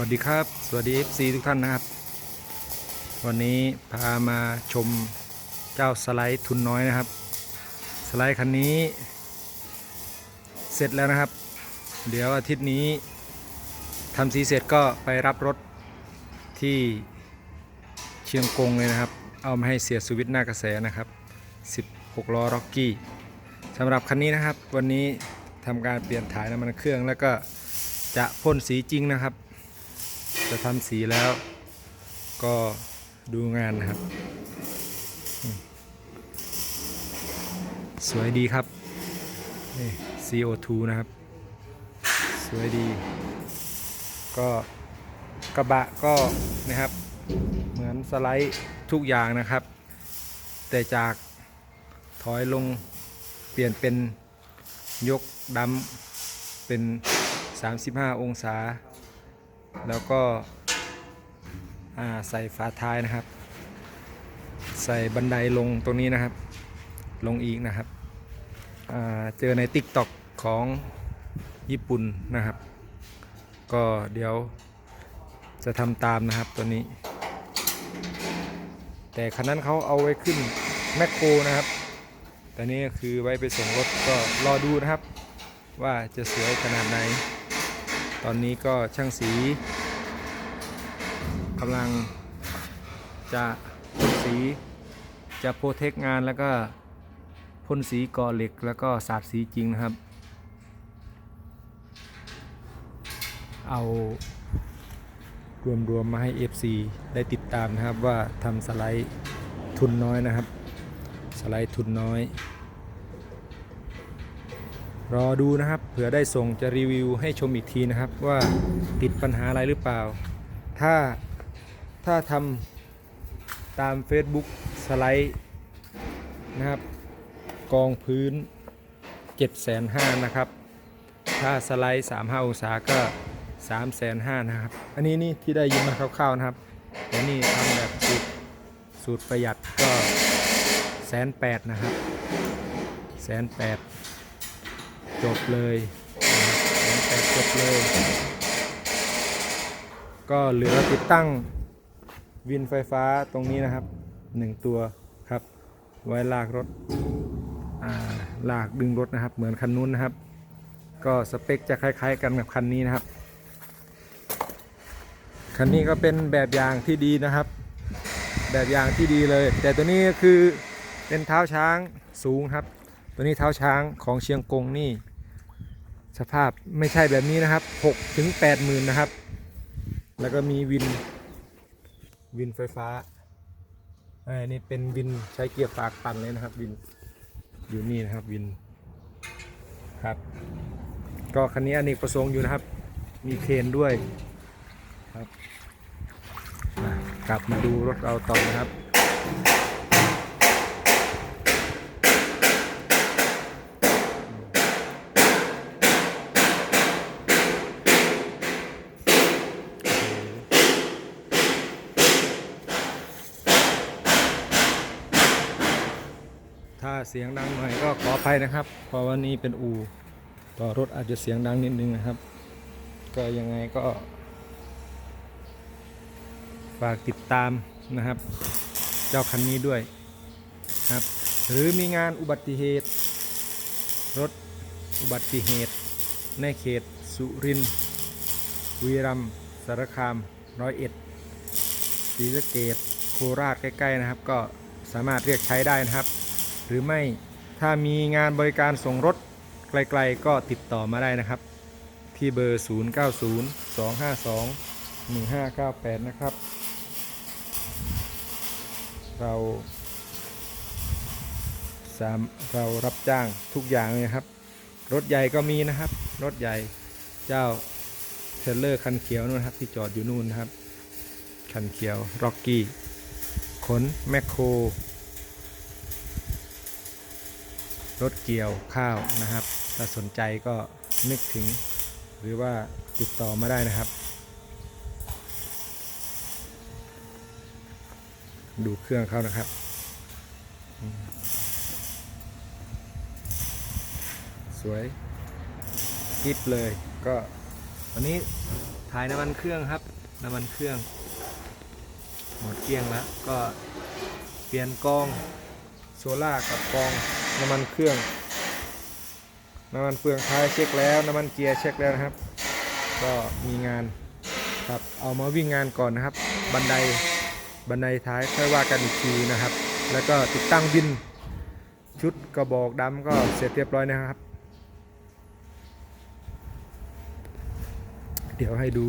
วัสดีครับ สวัสดี FC ทุกท่านนะครับ วันนี้พามาชมเจ้าสไลด์ทุนน้อยนะครับ สไลด์คันนี้ เสร็จแล้วนะครับ เดี๋ยวอาทิตย์นี้ทำสีเสร็จก็ไปรับรถที่เชียงกงเลยนะครับ เอามาให้เสียสวิทย์หน้ากระแสนะครับ 16ล้อร็อกกี้สำหรับคันนี้นะครับ วันนี้ทำการเปลี่ยนถ่ายน้ำมันเครื่องแล้วก็จะพ่นสีจริงนะครับ จะทำสีแล้วก็ดูงานนะครับ สวยดีครับนี่ CO2 นะครับ สวยดี ก็กระบะก็นะครับ เหมือนสไลด์ทุกอย่างนะครับ แต่จากถอยลงเปลี่ยนเป็นยกดำเป็น 35 องศา แล้วก็ใส่ฝาท้ายนะครับ ใส่บันไดลงตรงนี้นะครับ ลงอีกนะครับเจอใน t ิ k t o k ของญี่ปุ่นนะครับ ก็เดี๋ยวจะทำตามนะครับตัวนี้ แต่คันนั้นเขาเอาไว้ขึ้นแมคโครนะครับแต่นี่ก็คือไว้ไปส่งรถก็รอดูนะครับ ว่าจะสวยขนาดไหน ตอนนี้ก็ช่างสีกำลังจะพ่นสีจะโปรเทคงานแล้วก็พ่นสีก่อเหล็กแล้วก็สาดสีจริงนะครับ เอารวมๆมาให้ FC ได้ติดตามนะครับว่าทำสไลด์ทุนน้อยนะครับ สไลด์ทุนน้อย รอดูนะครับ เผื่อได้ส่งจะรีวิวให้ชมอีกทีนะครับ ว่าติดปัญหาอะไรหรือเปล่า ถ้าถ้าทำตาม Facebook สไลด์นะครับ กองพื้น 7,500นะครับ ถ้าสไลด์ 35 องศาก็3,500นะครับ อันนี้นี่ที่ได้ยินมาคร่าวๆนะครับ แต่นี่ทำแบบสูตรสูตรประหยัดก็แสนแปดนะครับแสนแปด จบเลยแสนแปดจบเลย ก็เหลือติดตั้งวินไฟฟ้าตรงนี้นะครับหนึ่งตัวครับ ไว้ลากรถลากดึงรถนะครับ เหมือนคันนู้นนะครับ ก็สเปคจะคล้าย ๆ กันกับคันนี้นะครับ คันนี้ก็เป็นแบบอย่างที่ดีนะครับ แบบอย่างที่ดีเลย แต่ตัวนี้คือเป็นเท้าช้างสูงครับ ตัวนี้เท้าช้างของเชียงกงนี่ สภาพไม่ใช่แบบนี้นะครับ6ถึง8หมื่นนะครับ แล้วก็มีวิน วินไฟฟ้าอันนี้เป็นวินใช้เกียร์ฝากปั่นเลยนะครับวินอยู่นี่นะครับวินครับ ก็คันนี้อเนกประสงค์อยู่นะครับ มีเครนด้วยครับกลับมาดูรถเราต่อนะครับ ถ้าเสียงดังหน่อยก็ขออภัยนะครับ เพราะว่านี่เป็นอู่ต่อรถอาจจะเสียงดังนิดนึงนะครับ ก็ยังไงก็ ฝากติดตามนะครับ เจ้าคันนี้ด้วยครับ หรือมีงานอุบัติเหตุ รถอุบัติเหตุ ในเขตสุรินทร์บุรีรัมสารคามร้อยเอ็ดศรีสะเกดโคราชใกล้ ๆ นะครับ ก็สามารถเรียกใช้ได้นะครับ หรือไม่ถ้ามีงานบริการส่งรถไกลๆก็ติดต่อมาได้นะครับ ที่เบอร์ 090252 1598 นะครับ เราสามเรารับจ้างทุกอย่างเลยครับ รถใหญ่ก็มีนะครับ รถใหญ่เจ้าเทรลเลอร์คันเขียวนู่นครับ ที่จอดอยู่นู่นนะครับ คันเขียวร็อกกี้ขนแมคโคร รถเกี่ยวข้าวนะครับ ถ้าสนใจก็นึกถึง หรือว่าติดต่อมาได้นะครับ ดูเครื่องเขานะครับ สวยกิฟเลยก็วันนี้ถ่ายน้ำมันเครื่องครับน้ำมันเครื่อง หมดเกลี้ยงแล้วก็เปลี่ยนกองโซล่ากับกอง น้ำมันเครื่อง น้ำมันเฟืองท้ายเช็คแล้ว น้ำมันเกียร์เช็คแล้วนะครับ ก็มีงานครับ เอามาวิ่งงานก่อนนะครับ บันได บันไดท้ายค่อยว่ากันอีกทีนะครับ แล้วก็ติดตั้งบิน ชุดกระบอกดำก็เสร็จเรียบร้อยนะครับ เดี๋ยวให้ดู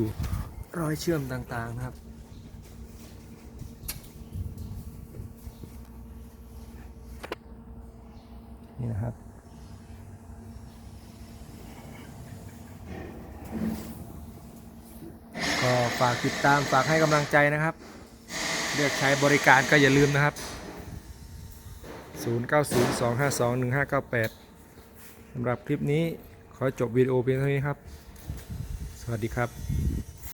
รอยเชื่อมต่างๆนะครับ นี่นะครับ ก็ฝากติดตามฝากให้กำลังใจนะครับ เลือกใช้บริการก็อย่าลืมนะครับ 0902521598สำหรับคลิปนี้ขอจบวิดีโอเพียงเท่านี้ครับ สวัสดีครับ